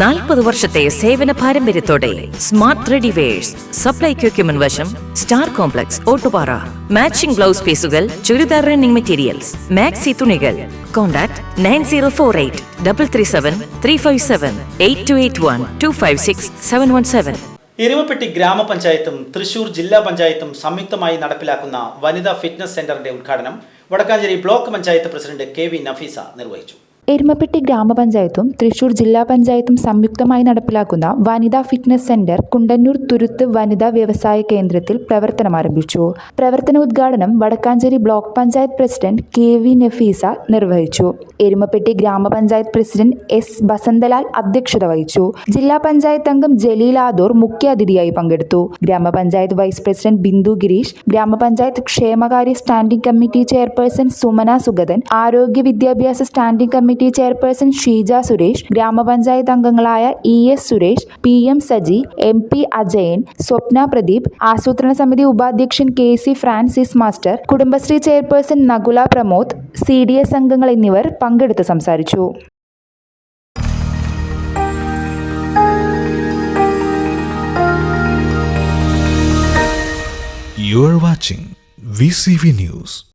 നാൽപ്പത് വർഷത്തെ സേവന പാരമ്പര്യത്തോടെ സ്മാർട്ട് റെഡിവേഴ്സ് സപ്ലൈ എക്യുപ്മെന്റ് വശം star complex Ottupara. Matching blouse പീസുകൾ ചുരിദാർ റണ്ണിംഗ് മെറ്റീരിയൽസ്. മാക്സി തുണികൾ. Contact nine zero four eight double three seven three five seven eight two eight one two five six seven one seven. Erumappetty ഗ്രാമപഞ്ചായത്തും Thrissur ജില്ലാ പഞ്ചായത്തും സംയുക്തമായി നടപ്പിലാക്കുന്ന വനിതാ fitness സെന്ററിന്റെ ഉദ്ഘാടനം Wadakkanchery block panchayat president K V Nafeesa നിർവഹിച്ചു. എരുമപ്പെട്ടി ഗ്രാമപഞ്ചായത്തും തൃശൂർ ജില്ലാ പഞ്ചായത്തും സംയുക്തമായി നടപ്പിലാക്കുന്ന വനിതാ ഫിറ്റ്നസ് സെന്റർ കുണ്ടന്നൂർ തുരുത്ത് വനിതാ വ്യവസായ കേന്ദ്രത്തിൽ പ്രവർത്തനം ആരംഭിച്ചു. പ്രവർത്തന ഉദ്ഘാടനം Wadakkanchery block panchayat president K V Nafeesa നിർവഹിച്ചു. എരുമപ്പെട്ടി ഗ്രാമപഞ്ചായത്ത് പ്രസിഡന്റ് എസ് ബസന്തലാൽ അധ്യക്ഷത വഹിച്ചു. ജില്ലാ പഞ്ചായത്ത് അംഗം ജലീൽ ആദൂർ മുഖ്യാതിഥിയായി പങ്കെടുത്തു. ഗ്രാമപഞ്ചായത്ത് വൈസ് പ്രസിഡന്റ് ബിന്ദു ഗിരീഷ് ഗ്രാമപഞ്ചായത്ത് ക്ഷേമകാര്യ standing committee chairperson Sumana Sugathan ആരോഗ്യ വിദ്യാഭ്യാസ standing committee chairperson Sheeja Suresh ഗ്രാമപഞ്ചായത്ത് അംഗങ്ങളായ E S Suresh P M Saji M P Ajayan Swapna Pradeep ആസൂത്രണ സമിതി ഉപാധ്യക്ഷൻ K C Francis master Kudumbashree chairperson Nakula Pramod C D S അംഗങ്ങൾ എന്നിവർ പങ്കെടുത്ത് സംസാരിച്ചു You are watching VCV News.